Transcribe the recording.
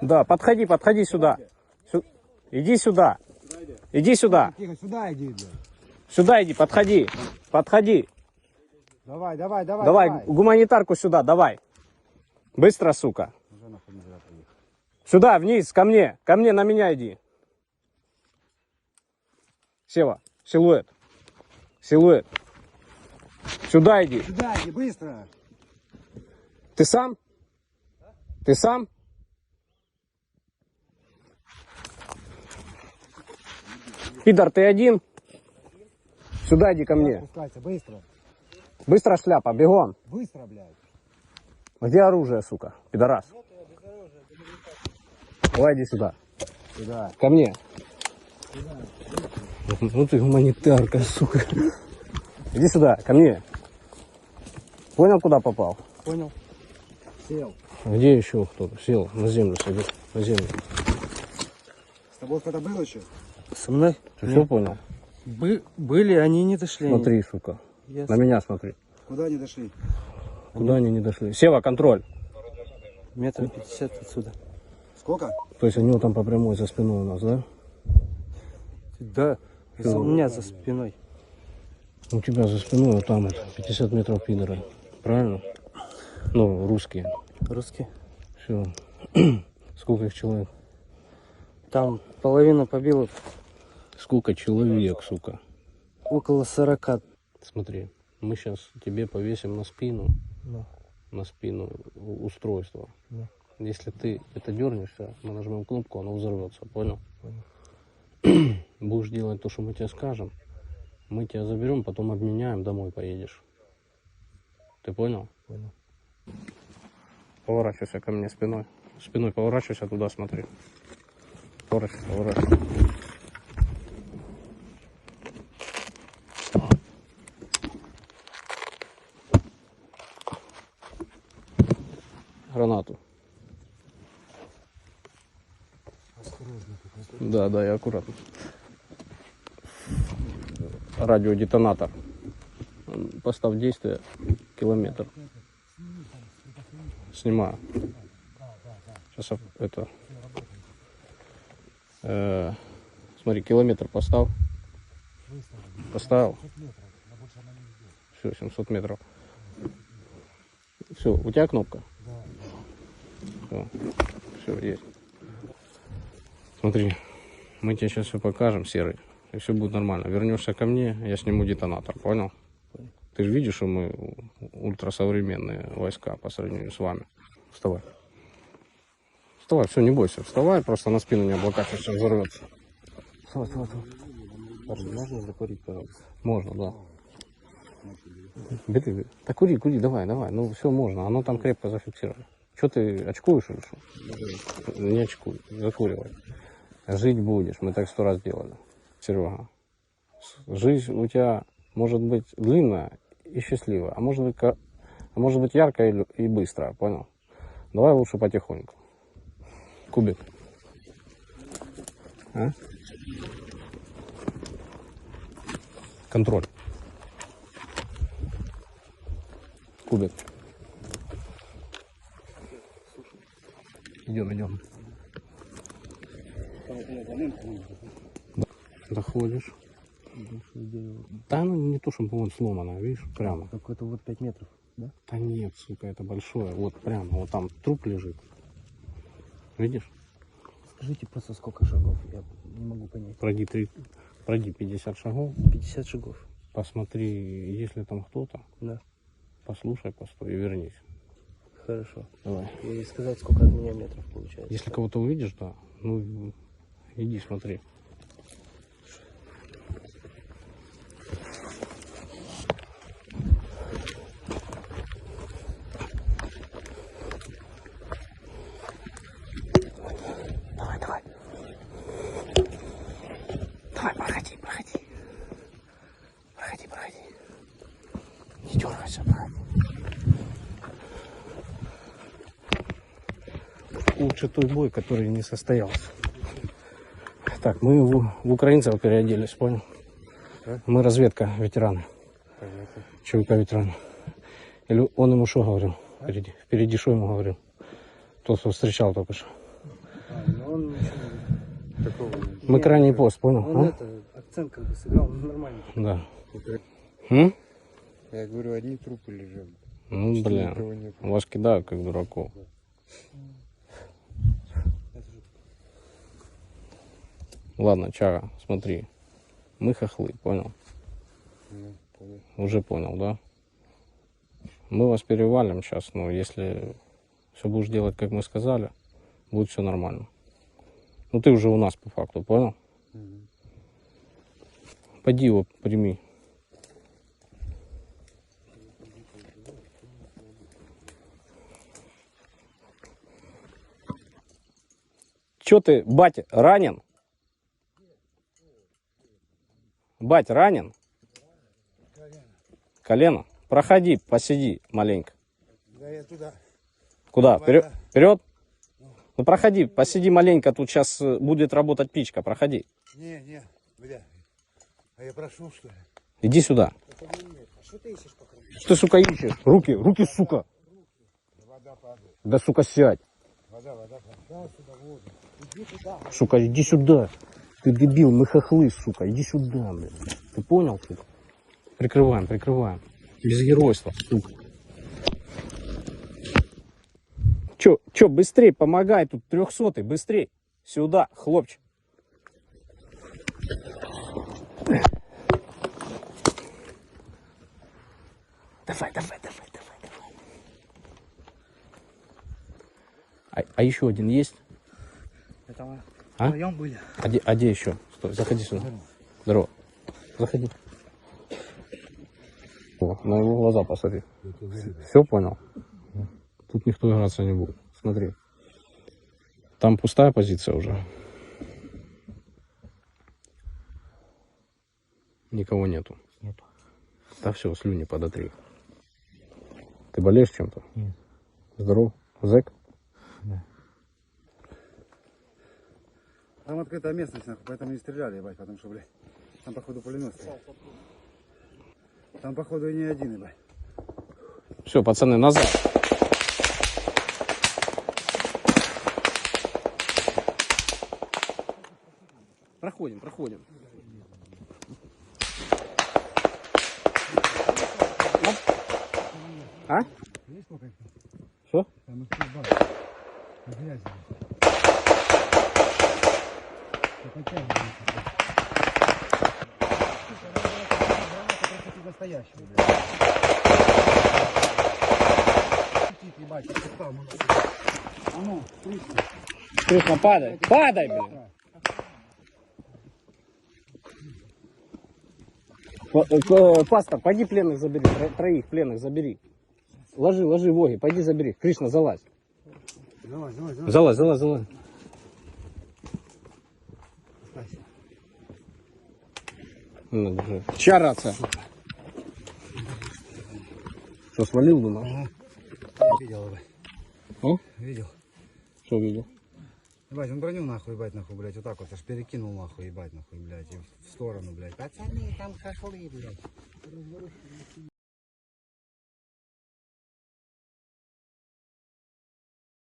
Да, подходи, подходи сюда. Сю- Иди сюда. Иди сюда. Тихо, сюда иди, блядь. Сюда иди, подходи. Подходи. Давай, давай, давай. Давай, гуманитарку сюда, давай. Быстро, сука. Сюда, вниз, ко мне. Ко мне, на меня иди. Сева, силуэт. Силуэт. Сюда иди. Сюда иди, быстро. Ты сам? Ты сам? Пидор, ты один? Сюда иди ко мне. Спускайся, быстро. Быстро шляпа, бегом. Быстро, блядь. Где оружие, сука? Пидорас. Давай иди сюда. Сюда. Ко мне. Ну ты гуманитарка, сука. Иди сюда, ко мне. Понял, куда попал? Понял? Сел. Где еще кто-то? Сел, на землю садись. На землю. С тобой кто-то был еще? Со мной? Ты все понял? Бы- были, они не дошли. Смотри, сука. Я На меня смотри. Куда они дошли? Куда они не дошли? Сева, контроль. метров пятьдесят отсюда. Сколько? То есть они вот там по прямой за спиной у нас, да? Да. За- У меня за спиной. У тебя за спиной вот там вот 50 метров пидоры. Правильно? Ну, русские. Русские. Все. Сколько их человек? Там половина побила. Сколько человек, сука? Около сорока. Смотри, мы сейчас тебе повесим на спину, Ну. на спину устройство. Да. Если ты это дернешься, мы нажмем кнопку, оно взорвется, понял? Будешь делать то, что мы тебе скажем, мы тебя заберем, потом обменяем, домой поедешь. Ты понял? Понял. Поворачивайся ко мне спиной. Спиной поворачивайся туда, смотри. Поворачивайся, поворачивайся. Гранату. Да, да, я аккуратно. Радиодетонатор. Поставь действие километр. Снимаю. Сейчас это. Э, смотри, километр поставил. Поставил. Все, 700 метров. Все, у тебя кнопка? Все, все, есть. Смотри, мы тебе сейчас все покажем, серый, и все будет нормально. Вернешься ко мне, я сниму детонатор, понял? Ты же видишь, что мы ультрасовременные войска по сравнению с вами. Вставай. Вставай, все, не бойся. Вставай, просто на спину не облокачивайся, все взорвется. Вставай, вставай, вставай. Можно закурить, пожалуйста? Можно, да. Бери, бери. Да кури, кури, давай, давай. Ну, все можно, оно там крепко зафиксировано. Что ты, очкуешь или что? Не очкуй, закуривай. Жить будешь, мы так сто раз делали. Серега, жизнь у тебя может быть длинная и счастливая, а может быть, а может быть яркая и быстрая, понял? Давай лучше потихоньку. Кубик. А? Контроль. Кубик. Доходишь. Да, ну не то, что по-моему сломано, видишь, прямо. Какой-то вот 5 метров, да? Да нет, сука, это большое. Вот прямо, вот там труп лежит. Видишь? Скажите просто сколько шагов, я не могу понять. Пройди, три, пройди 50 шагов, 50 шагов. посмотри, есть ли там кто-то, Да. послушай, постой и вернись. Хорошо. Давай. И сказать, сколько от меня метров получается. Если кого-то увидишь, да, ну иди смотри. Давай, давай. Давай, проходи, проходи. Проходи, проходи. Не дергайся, проходи. Лучше той бой, который не состоялся. Так, мы в, в украинцев переоделись, понял? Мы разведка, ветераны. ЧВК ветераны. Или он ему что говорил? Впереди, впереди что ему говорил? Тот, кто встречал только что. Такого нет. Мы Нет, крайний пост, понял? Он а? это, акцент как бы сыграл нормально. Да. М? Я говорю, одни трупы лежат. Ну, никого нет. Вас кидают, как дураков. Ладно, Чара, смотри. Мы хохлы, понял? Понятно. Уже понял, да? Мы вас перевалим сейчас, но если все будешь делать, как мы сказали, будет все нормально. Ну ты уже у нас по факту, понял? Мгм. Пойди его прими. Че ты, батя, ранен? Бать, ранен? Колено? Проходи, посиди маленько. Да я туда. Куда? Вперед? Вперед? Ну проходи, посиди маленько, тут сейчас будет работать пичка, проходи. Не, не, бля. А я прошу, что ли? Иди сюда. А что ты ищешь пока? Что ты, сука, ищешь? Руки, руки, сука. Вода падает. Да, сука, сядь. Вода, вода падает. Да, сюда, воду. Иди туда. Сука, иди сюда. Ты дебил, мы хохлы, сука. Иди сюда, блин. Ты понял, сука? Прикрываем, прикрываем. Без геройства, сука. Чё, чё, быстрей, помогай, тут трехсотый, быстрей. Сюда, хлопчик. Давай, давай, давай, давай, давай. А, а еще один есть? Мы А? вдвоем были. А где, а где еще? Стой, заходи сюда. Здорово. Заходи. О, на его глаза посмотри. Все понял? Тут никто играться не будет. Смотри. Там пустая позиция уже. Никого нету. Нету. Да все, слюни подотри. Ты болеешь чем-то? Нет. Здоров? Зэк? Там открытая местность, нахуй, поэтому не стреляли, ебать, потому что, блядь, там, походу, пулемет стоит. Там, походу, и не один, ебать. Все, пацаны, назад. Проходим, проходим. Оп. А? Что? Там их тут Настоящий, блядь. Ебать, как там. А ну, слышно. Кришна, падай. Падай, блин. П- э, Пастор, пойди пленных забери. тро- Троих пленных забери. Ложи, ложи воги, пойди забери. Кришна, залазь. Давай, давай, давай. Залазь, залазь, залазь. Ну, держи. Что, свалил, думал? Ага. Видел, ебать. О? Видел. Что видел? Ебать, он броню нахуй, ебать, нахуй, блядь, вот так вот аж перекинул нахуй, ебать, нахуй, блядь, и в сторону, блядь. Пацаны, там хохлы, блядь.